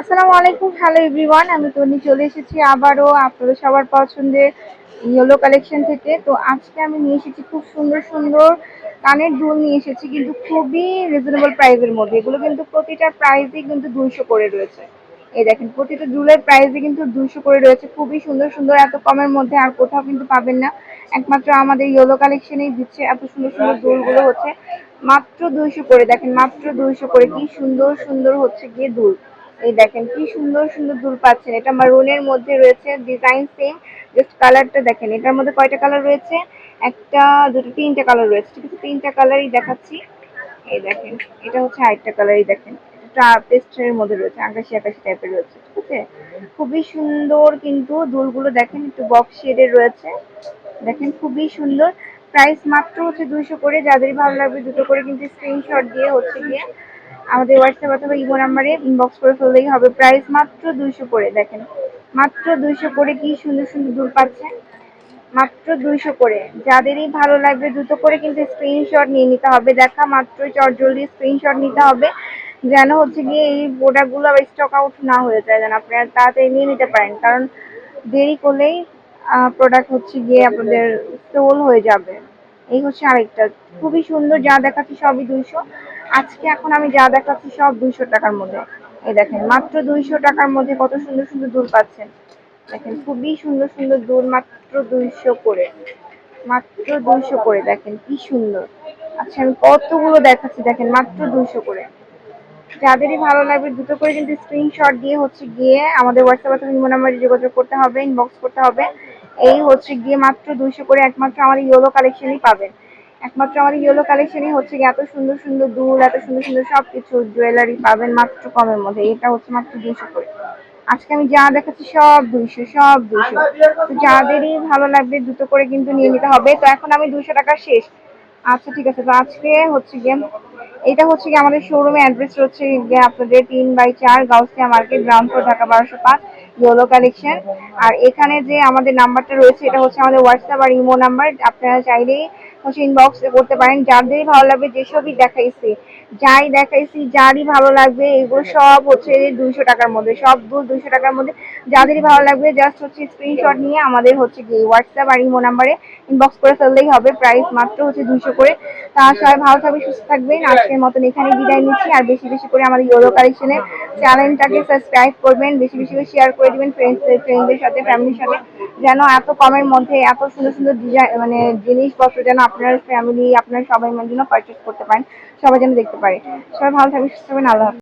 আসসালামু আলাইকুম hello everyone আমি তনি চলে এসেছি আবারও আপনাদের সবার পছন্দের ইয়েলো কালেকশন থেকে। তো আজকে আমি নিয়ে এসেছি খুব সুন্দর সুন্দর কানের দুল নিয়ে এসেছি, কিন্তু খুবই রিজনেবল প্রাইসের মধ্যে। এগুলো কিন্তু প্রতিটা প্রাইসই কিন্তু দুইশো করে রয়েছে। এই দেখেন, প্রতিটা দুলের প্রাইসই কিন্তু দুইশো করে রয়েছে। খুবই সুন্দর সুন্দর, এত কমের মধ্যে আর কোথাও কিন্তু পাবেন না। একমাত্র আমাদের ইয়েলো কালেকশনেই দিচ্ছে, এত সুন্দর সুন্দর দুলগুলো হচ্ছে। মাত্র দুইশো করে, দেখেন, মাত্র দুইশো করে, কি সুন্দর সুন্দর হচ্ছে গিয়ে দুল। এই দেখেন কি সুন্দর সুন্দর দুল পাচ্ছেন। এটা মারুনের মধ্যে রয়েছে ডিজাইন সেম জাস্ট কালারটা দেখেন। এটার মধ্যে কয়টা কালার রয়েছে? একটা, দুটো, তিনটা কালার রয়েছে। ঠিক আছে তিনটা কালারই দেখাচ্ছি। এই দেখেন, এটা হচ্ছে আরেকটা কালারই দেখেন। এটা মধ্যে রয়েছে, আকাশি আকাশি টাইপের রয়েছে, ঠিক আছে? খুবই সুন্দর কিন্তু দুলগুলো দেখেন, একটু বক্স রয়েছে। দেখেন, খুবই সুন্দর। প্রাইস মাত্র হচ্ছে দুইশো করে। যাদের ভালো লাগবে দুটো করে কিন্তু স্ক্রিনশট দিয়ে হচ্ছে গিয়ে আমাদের হোয়াটসঅ্যাপ অথবা ইমো নাম্বারে ইনবক্স করে ফেললেই হবে। প্রাইস মাত্র দুইশো করে, দেখেন। মাত্র দুইশো করে কি সুন্দর সুন্দর দুল পাচ্ছেন? মাত্র দুইশো করে। যাদেরই ভালো লাগবে দুটো করে কিন্তু স্ক্রিনশট নিয়ে নিতে হবে। দেখা মাত্র চটজলদি স্ক্রিনশট নিতে হবে। যেন হচ্ছে গিয়ে এই প্রোডাক্টগুলো আবার স্টক আউট না হয়ে যায়, যেন আপনারা তাড়াতাড়ি নিয়ে নিতে পারেন। কারণ দেরি করলেই প্রোডাক্ট হচ্ছে গিয়ে আপনাদের সোল হয়ে যাবে। এই হচ্ছে আরেকটা। খুবই সুন্দর, যা দেখাচ্ছি সবই দুইশো। আজকে এখন আমি যা দেখাচ্ছি সব দুইশো টাকার মধ্যে। এই দেখেন, মাত্র দুইশো টাকার মধ্যে কত সুন্দর সুন্দর দুল পাচ্ছেন। দেখেন, খুবই সুন্দর সুন্দর দুল মাত্র দুইশো করে। মাত্র দুইশো করে, দেখেন কি সুন্দর। আচ্ছা আমি কতগুলো দেখাচ্ছি, দেখেন, মাত্র দুইশো করে। যাদেরই ভালো লাগবে দুটো করে কিন্তু স্ক্রিনশট দিয়ে হচ্ছে গিয়ে আমাদের হোয়াটসঅ্যাপ ইমো নাম্বারে যোগাযোগ করতে হবে ইনবক্স করতে হবে। এই হচ্ছে গিয়ে মাত্র দুইশো করে একমাত্র আমাদের ইয়েলো কালেকশনই পাবেন। একমাত্র আমাদের ইয়েলো কালেকশনই হচ্ছে গিয়ে এত সুন্দর সুন্দর দুল এত সুন্দর সুন্দর সব কিছু জুয়েলারি পাবেন মাত্র কমের মধ্যে। এটা হচ্ছে মাত্র দুইশো করে। আজকে আমি যা দেখাচ্ছি সব দুইশো সব দুইশো। তো যাদেরই ভালো লাগবে দুটো করে কিন্তু নিয়ে নিতে হবে। তো এখন আমি দুইশো টাকা শেষ। আচ্ছা ঠিক আছে। তো আজকে হচ্ছে গিয়ে এটা হচ্ছে কি আমাদের শোরুমে অ্যাড্রেস হচ্ছে গিয়ে আপনাদের তিন বাই চার Gausia market ground floor Dhaka, বারোশো পাঁচ ইয়েলো কালেকশন আর এখানে যে আমাদের নাম্বারটা রয়েছে, এটা হচ্ছে আমাদের হোয়াটসঅ্যাপ আর ইমো নাম্বার আপনারা চাইলেই হচ্ছে ইনবক্স করতে পারেন। যাদেরই ভালো লাগবে, যেসবই দেখাইছি, যাই দেখাইছি, যারই ভালো লাগবে, এগুলো সব হচ্ছে দুইশো টাকার মধ্যে, সব দুইশো টাকার মধ্যে। যাদেরই ভালো লাগবে জাস্ট হচ্ছে স্ক্রিনশট নিয়ে আমাদের হচ্ছে কি হোয়াটসঅ্যাপ আর ইমো নাম্বারে ইনবক্স করে ফেললেই হবে। প্রাইস মাত্র হচ্ছে দুইশো করে। তা সবাই ভালো থাকবে সুস্থ থাকবেন। আজকের মতন এখানে বিদায় নিচ্ছি। আর বেশি বেশি করে আমাদের ইউরো কালেকশনের চ্যানেলটাকে সাবস্ক্রাইব করবেন। বেশি বেশি করে শেয়ার করে দেবেন ফ্রেন্ডস ফ্রেন্ডদের সাথে ফ্যামিলির সাথে। যেন এত কমের মধ্যে এত সুন্দর সুন্দর ডিজাইন মানে জিনিসপত্র যেন আপনার ফ্যামিলি আপনার সবাই জন্য পারচেস করতে পারেন, সবাই যেন দেখতে পারে। সবাই ভালো থাকবে সুস্থ থাকবেন। আল্লাহ।